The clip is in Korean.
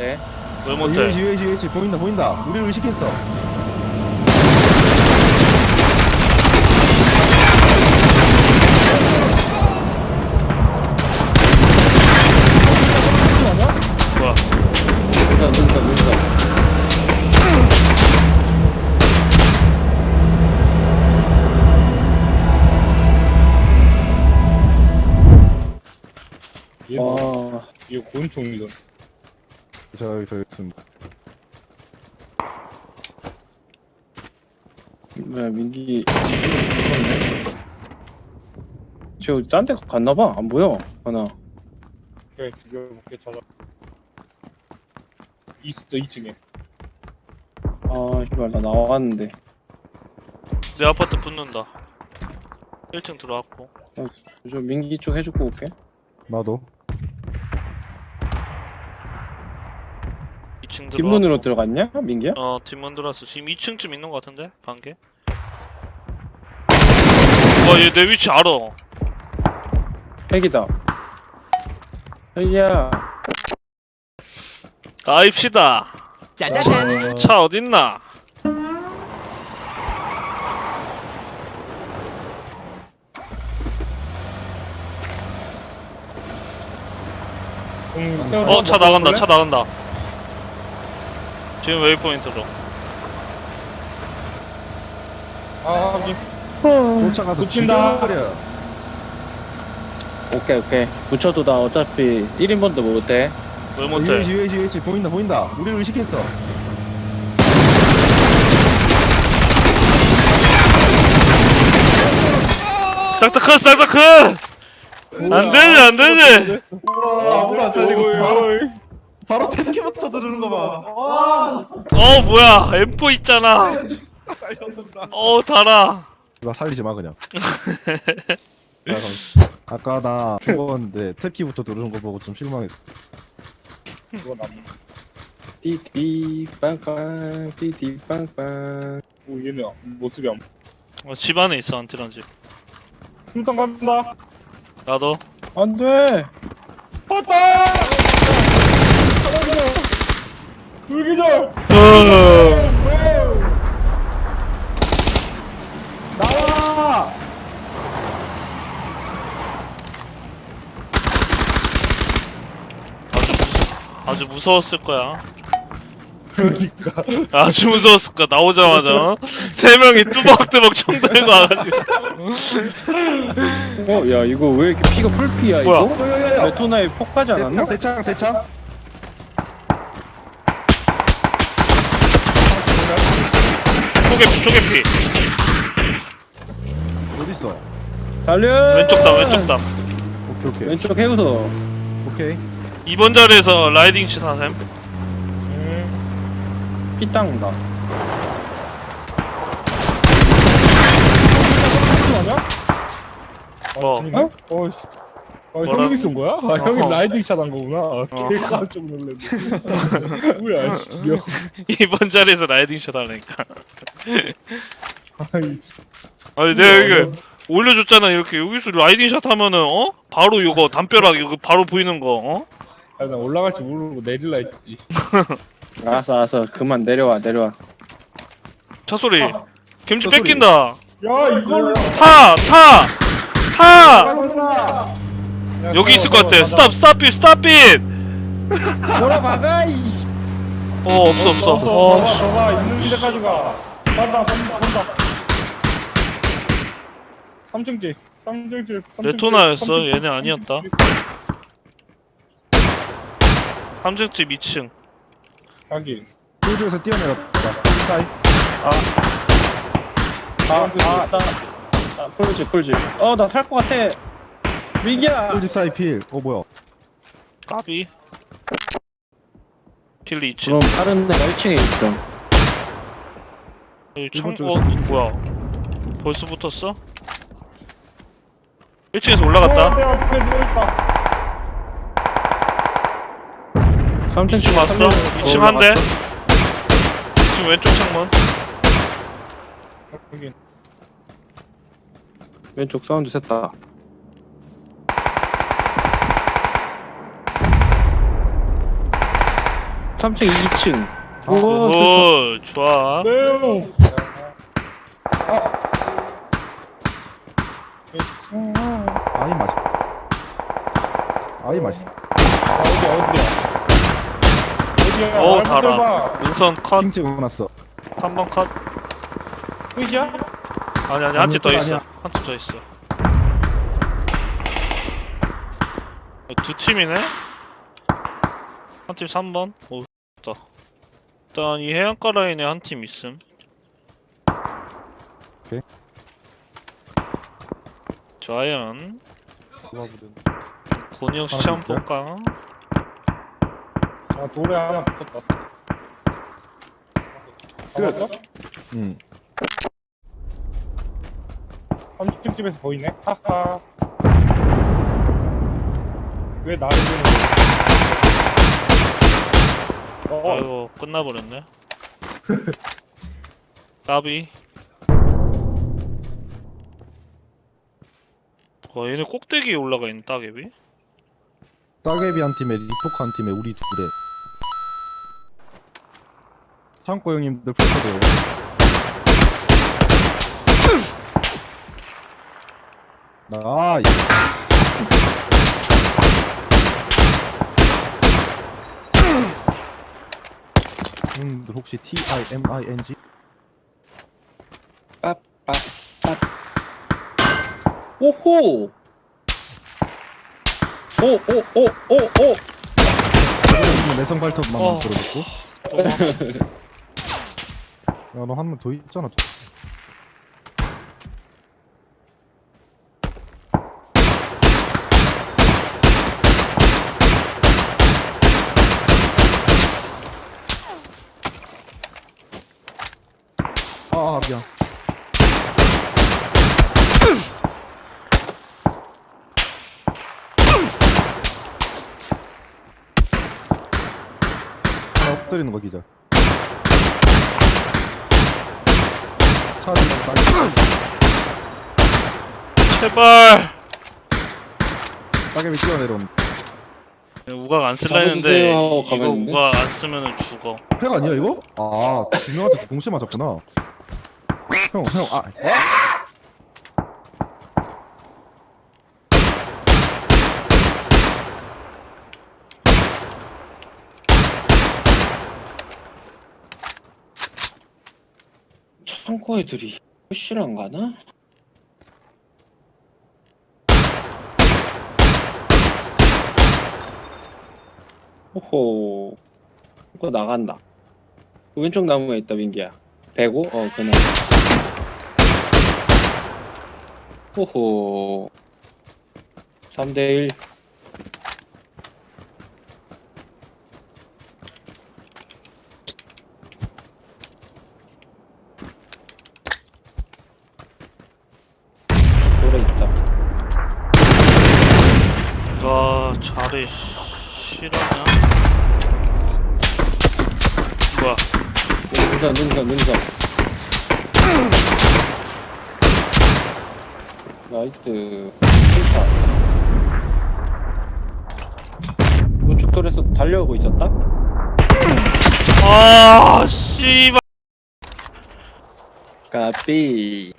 못해. 왜 못해? 유해지 유해지 유해지 보인다 보인다 우리를 의식했어 뭐야? 아 이거 곤충이던 저 여기 저 있습니다 뭐야 민기. 저 딴데 갔나봐. 안 보여 하나. 그래 죽여볼게 찾아 있어 2층에 아 씨발 나 나왔는데. 내 아파트 붙는다. 1층 들어왔고. 어, 저 민기 쪽 해주고 올게. 나도 2층 들어왔고. 뒷문으로 들어갔냐 민기야? 어 뒷문 들어왔어. 지금 2층쯤 있는 것 같은데 반개. 와얘 내 위치 알아. 핵이다. 핵이야. 가입시다. 짜자잔. 차 어딨나? 음, 어 차 나간다. 차 나간다. 지금 웨이포인트로. 아 하긴 쫓아가서 붙인다. 죽여버려 오케이 오케이. 붙여도 나 어차피 1인분도 못해. 왜 못해? 유해지 유해지 유해지 보인다 보인다 우리를 의식했어 싹다크 싹다크. 안 되지 안 되지. 와 아무도 안 살리고 바로. 바로 탱키부터 들으는 거봐 어 뭐야 M4 있잖아. 어 달아. 나 살리지 마 그냥 그럼 아까 나 죽었는데 탭키부터 누르는 거 보고 좀 실망했어 이거 나무 띠띠 빵빵 띠띠 빵빵. 오 얘네 모습이 안 어, 집 안에 있어 안티런 집. 흉탕 간다 나도. 안돼. 봤다 불기절 나와 아주 무서 아주 무서웠을 거야. 그러니까 아주 무서웠을 거야. 나오자마자 어? 세 명이 뚜벅뚜벅 총 들고 와가지고. 어, 야 이거 왜 이렇게 피가 풀피야 뭐야? 이거? 야야야 레토나에 폭하지 않았나? 대창 대창 대창 초계피 초계피. 어딨어 달려. 왼쪽 담 왼쪽 담. 오케이 오케이 왼쪽 해우서. 오케이 2번 자리에서 라이딩 시 사셈. 음, 피 땅다. 뭐? 아니네? 어이씨 아, 뭐라- 형이 쏜 거야? 아, 형이 어허. 라이딩 샷한 거구나. 개 깜짝 놀랐네. 뭐야, 진짜. 2번 자리에서 라이딩 샷 하려니까. 아이, 아니 내가 이게 올려줬잖아 이렇게 여기서 라이딩 샷 하면은 어 바로 이거 담벼락 이거 바로 보이는 거 어? 아, 나 올라갈 줄 모르고 내릴라 했지. 알았어 알았어 그만 내려와 내려와. 차 소리. 김치 차 소리. 뺏긴다. 야, 이걸. 타 타. 타. 야, 여기 있을 것 같아. 스탑 스탑 빗 스탑 빗. 돌아박아 이씨. 어 없어 없어. 어, 씨. 저거 있는 데까지 가. 간다, 간다, 간다. 3층집, 3층집. 레토나였어. 얘네 아니었다. 삼층집 2층. 자기. 홀드에서 뛰어내렸다 사이 아 아나 아, 풀지 풀지. 어나 살 것 같아. 민기야. 홀집 사이 필 어 뭐야 까비. 킬리 2층. 그럼 다른 데가 1층에 있어. 여기 창, 이번 어, 쪽에서. 뭐야? 벌써 붙었어? 1층에서 올라갔다. 어, 내 앞에 누워있다. 3층 2층 왔어? 2층 한 대. 2층 왼쪽 창문. 왼쪽 사운드 셌다. 3층 2층. 아, 오 좋아. 아이 맛있. 아이 맛있. 어디 어디야? 어디야? 오말 달아. 능선 컷킹 찍어놨어. 3번 컷 끝이야? 아니 아니 한 팀더끝 있어 아니야. 한 팀 더 있어 두 팀이네 한 팀 3번 오 일단 이 해안가 라인에 한 팀 있음 오케이. 곤영 하나 시청 있어요? 볼까? 아 돌에 하나 붙었다. 끝. 끝. 응. 30층 집에서 보이네. 하하. 왜 나를 보는 거야? 어, 아이고 끝나버렸네 까비 와 얘네 꼭대기에 올라가 있는 따개비? 따개비 한 팀에 리포크 한 팀에 우리 둘에. 창고 형님들 풀쳐줘요. 나 형님들 혹시 T I M I N G? 오호! 오, 오, 오, 오, 오! 내성 발톱만 어. 들어줬고. 또야너 한 명 더 있잖아. 아, 아 미안. 엎드리는 거 기자. 제발 따개비 뛰어 내려온. 우각 안 쓸라 잡아주세요 했는데 하고 이거 있네. 우각 안 쓰면은 죽어 팩 아니야 이거? 아, 두 명한테 동시에 맞았구나. 형, 형, 아, 창고 애들이 푸시를 안 가나? 오호. 이거 나간다. 왼쪽 나무에 있다, 민기야. 105? 어, 그네. 호호. 3대1. 돌에 있다. 와 잘해 실화냐 뭐야 능선, 능선, 능선. 나이트. 실타. 우측돌에서 달려오고 있었다? 아 씨발 까삐.